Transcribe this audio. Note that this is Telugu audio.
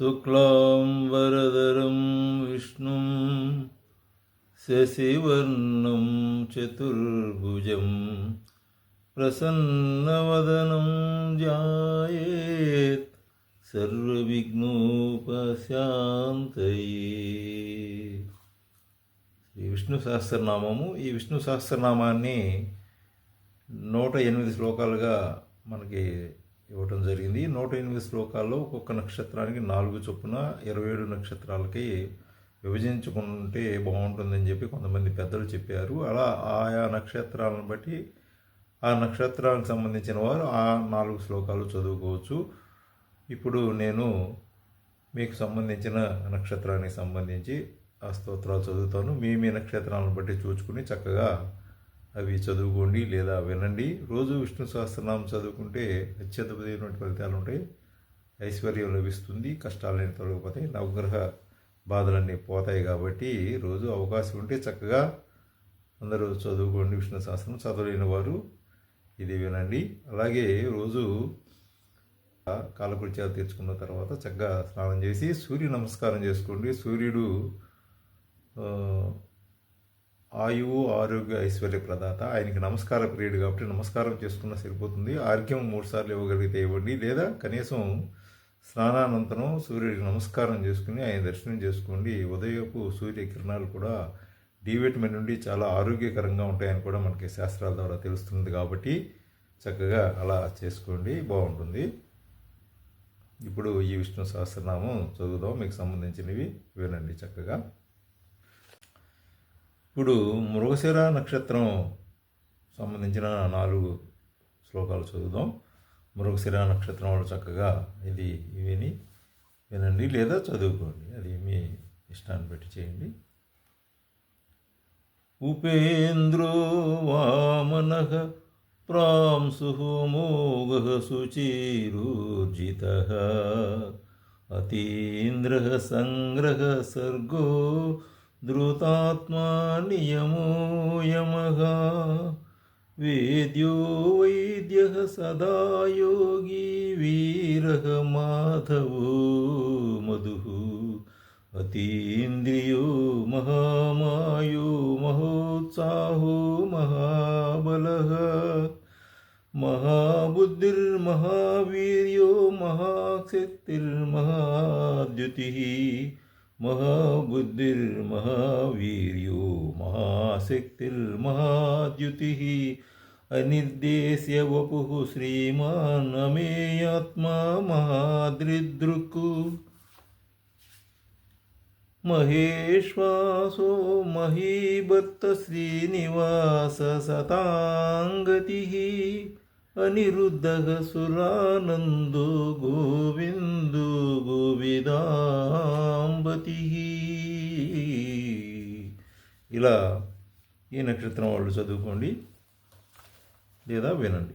శుక్లాం వరదరం విష్ణుం శశివర్ణం చతుర్భుజం ప్రసన్నవదనం ధ్యాయేత్ సర్వవిఘ్నోపశాంతయే శ్రీ విష్ణు సహస్రనామము. ఈ విష్ణు సహస్రనామాన్ని నూట ఎనిమిది శ్లోకాలుగా మనకి ఇవ్వటం జరిగింది. నూట ఎనిమిది శ్లోకాల్లో ఒక్కొక్క నక్షత్రానికి నాలుగు చొప్పున ఇరవై ఏడు నక్షత్రాలకి విభజించుకుంటే బాగుంటుందని చెప్పి కొంతమంది పెద్దలు చెప్పారు. అలా ఆయా నక్షత్రాలను బట్టి ఆ నక్షత్రానికి సంబంధించిన వారు ఆ నాలుగు శ్లోకాలు చదువుకోవచ్చు. ఇప్పుడు నేను మీకు సంబంధించిన నక్షత్రానికి సంబంధించి ఆ స్తోత్రాలు చదువుతాను. మీ మీ నక్షత్రాలను బట్టి చూచుకుని చక్కగా అవి చదువుకోండి లేదా వినండి. రోజు విష్ణు సహస్రనామం చదువుకుంటే అత్యద్భుతమైనటువంటి ఫలితాలు ఉంటాయి. ఐశ్వర్యం లభిస్తుంది కష్టాలన్నీ తొలగిపోతాయి నవగ్రహ బాధలన్నీ పోతాయి కాబట్టి రోజు అవకాశం ఉంటే చక్కగా అందరూ చదువుకోండి విష్ణు సహస్రం చదవలేని వారు. ఇది వినండి. అలాగే రోజు కాలకృత్యాలు తీర్చుకున్న తర్వాత చక్కగా స్నానం చేసి సూర్య నమస్కారం చేసుకోండి. సూర్యుడు ఆయువు ఆరోగ్య ఐశ్వర్య ప్రదాత. ఆయనకి నమస్కార ప్రియుడు కాబట్టి నమస్కారం చేసుకున్న సరిపోతుంది. ఆర్ఘ్యం మూడు సార్లు ఇవ్వగలిగితే ఇవ్వండి. లేదా కనీసం స్నానానంతరం సూర్యుడికి నమస్కారం చేసుకుని ఆయన దర్శనం చేసుకోండి. ఉదయపు సూర్య కిరణాలు కూడా డి విటమిన్ నుండి చాలా ఆరోగ్యకరంగా ఉంటాయని కూడా మనకి శాస్త్రాల ద్వారా తెలుస్తుంది కాబట్టి చక్కగా అలా చేసుకోండి. బాగుంటుంది. ఇప్పుడు ఈ విష్ణు సహస్రనామం చదువుదాం. మీకు సంబంధించినవి వినండి చక్కగా. ఇప్పుడు మృగశిర నక్షత్రం సంబంధించిన నాలుగు శ్లోకాలు చదువుదాం. మృగశిర నక్షత్రం వాళ్ళు చక్కగా ఇది విని వినండి లేదా చదువుకోండి. అది మీ ఇష్టాన్ని బట్టి చేయండి. ఉపేంద్రో వామన ప్రాంశు మోగ శుచిరూర్జిత అతీంద్ర సంగ్రహ సర్గో धृतात्मा वेद्यो वैद्यः सदा योगी वीरः माधवो मधुः। अतीन्द्रियो महामायो महोत्साहो महाबलः। महाबुद्धिर्महावीर्यो महाशक्तिर्महाद्युतिः। महाबुद्धिर्महावीर्यो महाशक्तिर्महाद्युतिः अनिर्देश्य वपुः श्रीमान् मेयात्मा महादृदृक् महेश्वासो महीभत्तश्रीनिवाससताङ्गतिः अनिरुद्धः सुरानन्दो गोविन्दो गोविदा। అనిరుద్ధ ఇలా ఈ నక్షత్రం వాళ్ళు చదువుకోండి లేదా వినండి.